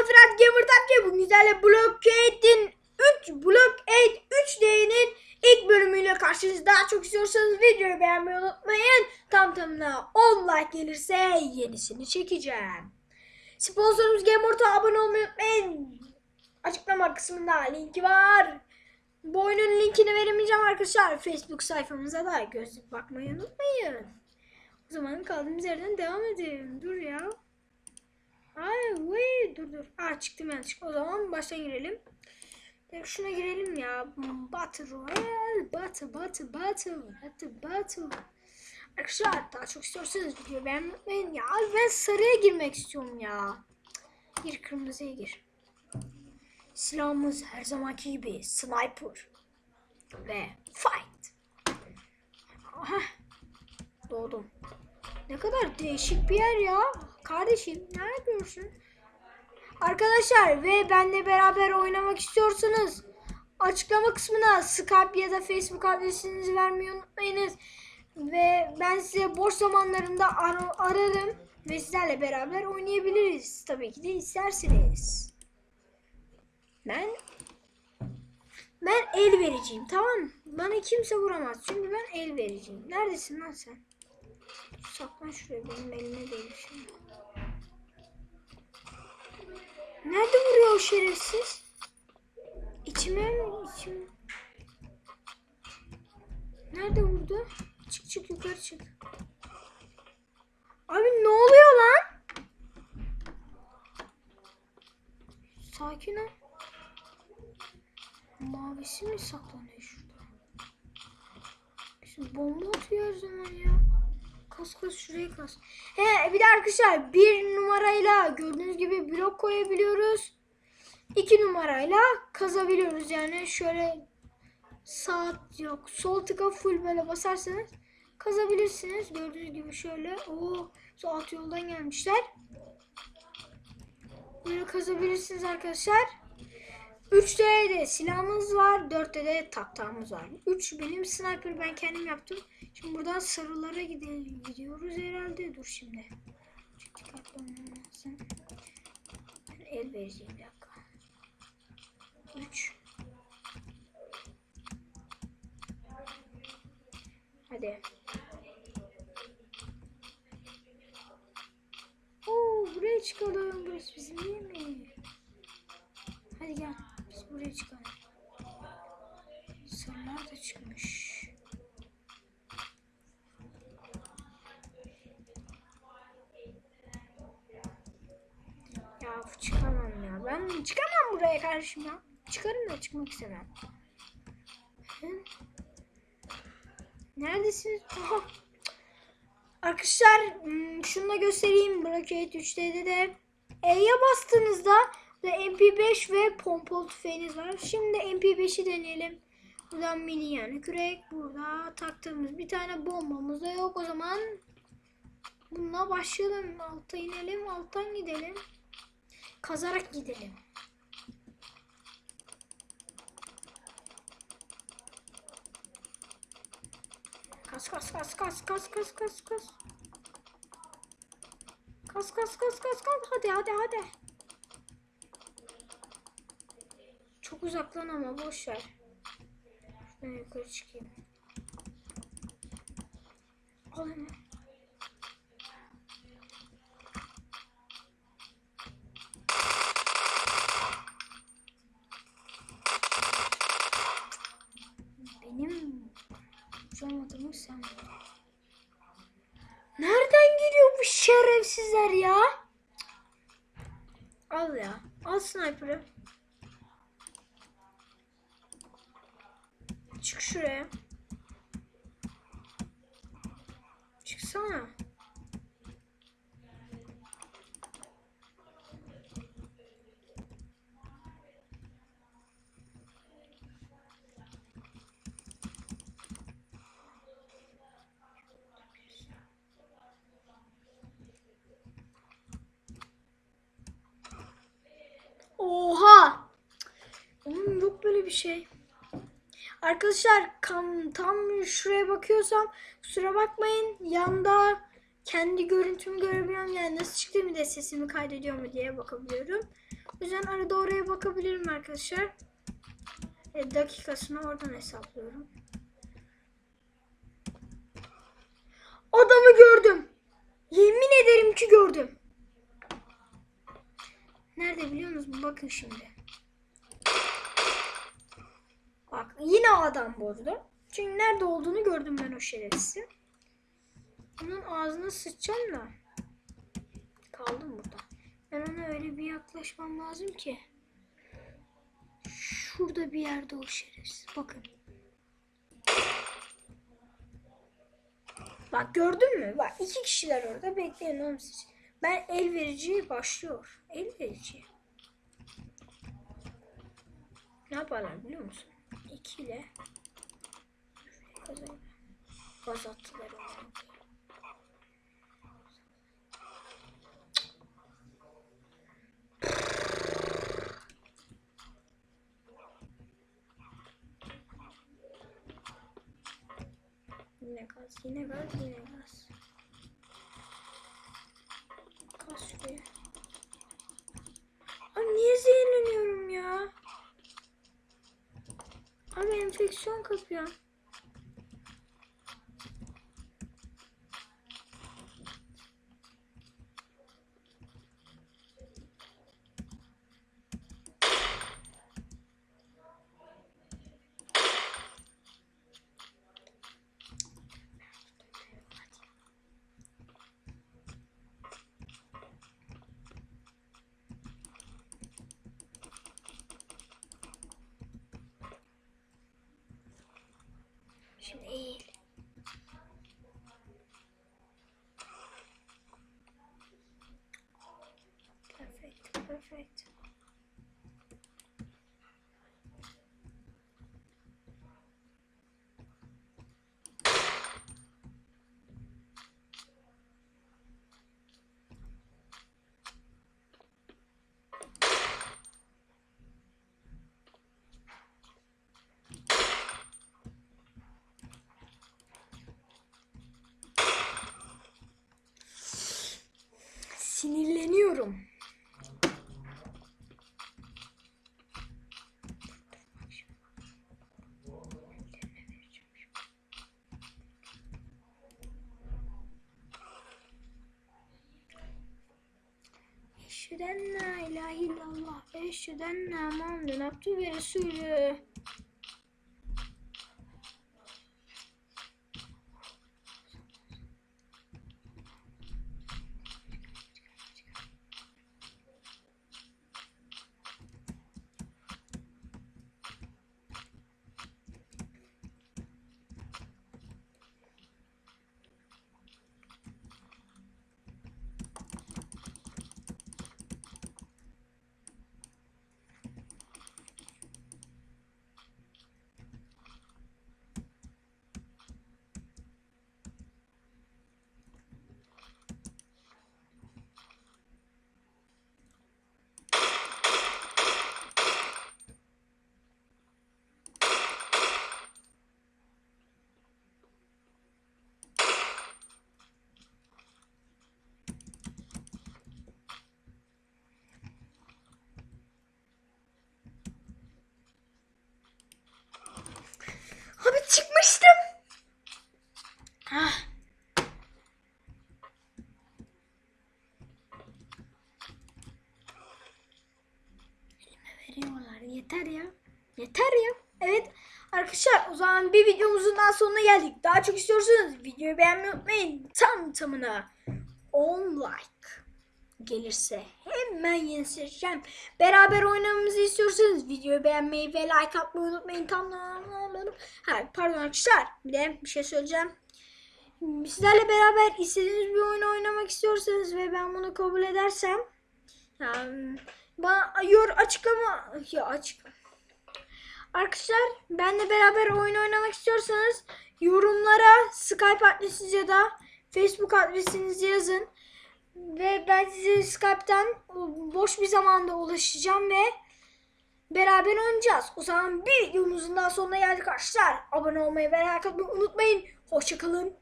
Fırat Gamer Tapçı. Bugün sizlerle Blockade'in 3 Blockade 3D'nin ilk bölümüyle karşınızda. Çok istiyorsanız videoyu beğenmeyi unutmayın. Tam tamına 10 like gelirse yenisini çekeceğim. Sponsorumuz Gamer'da abone olmayı unutmayın. Açıklama kısmında linki var. Bu oyunun linkini veremeyeceğim arkadaşlar. Facebook sayfamıza da göz bakmayı unutmayın. O zaman kaldığımız yerden devam edelim. Dur ya. Ay vay dur dur. Aa çıktım yanlış. O zaman baştan girelim. Ya şuna girelim ya. Battle Royale. Battle Battle Battle. Battle Battle. Arkadaşlar daha çok istiyorsanız videoyu beğenmeyi. Ya ben sarıya girmek istiyorum ya. Gir kırmızıya gir. Silahımız her zamanki gibi sniper. Ve fight. Aha. Doğdum. Ne kadar değişik bir yer ya. Kardeşim ne yapıyorsun? Arkadaşlar ve benle beraber oynamak istiyorsanız açıklama kısmına Skype ya da Facebook adresinizi vermeyi unutmayınız. Ve ben size boş zamanlarımda ar- ararım ve sizlerle beraber oynayabiliriz. Tabii ki de isterseniz. Ben ben el vereceğim tamam? Bana kimse vuramaz çünkü ben el vereceğim. Neredesin lan sen? Saklan şuraya benim elime değil şimdi. Nerede vuruyor o şerefsiz? İçime mi? İçime. Nerede vurdu? Çık çık yukarı çık. Abi ne oluyor lan? Sakin ol. Mavisi mi saklanıyor şurada? Şimdi bomba atıyor her zaman ya. Kas kas şuraya kas. He bir de arkadaşlar bir numarayla gördüğünüz gibi blok koyabiliyoruz. İki numarayla kazabiliyoruz yani şöyle sağ yok sol tıka full böyle basarsanız kazabilirsiniz. Gördüğünüz gibi şöyle o alt yoldan gelmişler. Böyle kazabilirsiniz arkadaşlar. 3'te de silahımız var. 4'te de taktağımız var. 3 benim sniper ben kendim yaptım. Şimdi buradan sarılara gidelim. Gidiyoruz herhalde. Dur şimdi. Olmam lazım. El vereceğim bir dakika. 3 Hadi. Oo, buraya çıkalım. Burası bizim değil mi? Hadi gel. Biz buraya çıkalım. Sarılar da çıkmış. Ya çıkamam ya. Ben çıkamam buraya karşım ya. Çıkarım da çıkmak istemem. Neredesiniz? Aha. Arkadaşlar hmm, şunu da göstereyim. Bracket 3D'de de E'ye bastığınızda da MP5 ve pompalı tüfeğiniz var. Şimdi MP5'i deneyelim. Buradan mini yani kürek. Burada taktığımız bir tane bombamız da yok. O zaman bununla başlayalım. Alta inelim. Alttan gidelim. Kazarak gidelim. Kas kas kas kas kas kas kas kas. Kas kas kas kas kas. Hadi hadi hadi. Çok uzaklan ama boş ver. Şuradan yukarı çıkayım. Al hemen. Benim uçamadığımı sen. Nereden geliyor bu şerefsizler ya? Al ya. Al sniper'ı. Çık şuraya. Çıksana. Oha! Oğlum yok böyle bir şey. Arkadaşlar kam, tam şuraya bakıyorsam kusura bakmayın. Yanda kendi görüntümü görebiliyorum. Yani nasıl çıktı bir de sesimi kaydediyor mu diye bakabiliyorum. O yüzden arada oraya bakabilirim arkadaşlar. E, dakikasını oradan hesaplıyorum. Adamı gördüm. Yemin ederim ki gördüm. Nerede biliyor musunuz? Bakın şimdi. Bak yine adam arada. Çünkü nerede olduğunu gördüm ben o şerefsizi. Onun ağzına sıçacağım da. Kaldım burada. Ben ona öyle bir yaklaşmam lazım ki. Şurada bir yerde o şerefsiz. Bakın. Bak gördün mü? Bak iki kişiler orada bekleyin oğlum siz. Ben el verici başlıyor. El verici. Ne yaparlar biliyor musun? İki ile kazayla gaz attılar. Yine gaz, yine gaz, yine gaz. Gaz şuraya. Ay niye zehirleniyorum ya? Abi enfeksiyon kapıyor. Şimdi Sinirleniyorum. Eşheden la ilahe illallah. Eşheden la Muhammeden abdü ve resulü. Veriyorlar. Yeter ya. Yeter ya. Evet. Arkadaşlar o zaman bir videomuzun daha sonuna geldik. Daha çok istiyorsanız videoyu beğenmeyi unutmayın. Tam tamına 10 like gelirse hemen yeni seçeceğim. Beraber oynamamızı istiyorsanız videoyu beğenmeyi ve like atmayı unutmayın. Tam ha, pardon arkadaşlar bir de bir şey söyleyeceğim. Sizlerle beraber istediğiniz bir oyun oynamak istiyorsanız ve ben bunu kabul edersem yani bana yor açıklama ya açık Arkadaşlar benle beraber oyun oynamak istiyorsanız yorumlara Skype adresinizi ya da Facebook adresinizi yazın. Ve ben size Skype'tan boş bir zamanda ulaşacağım ve beraber oynayacağız. O zaman bir videomuzun daha sonuna geldik arkadaşlar. Abone olmayı ve like atmayı unutmayın. Hoşçakalın.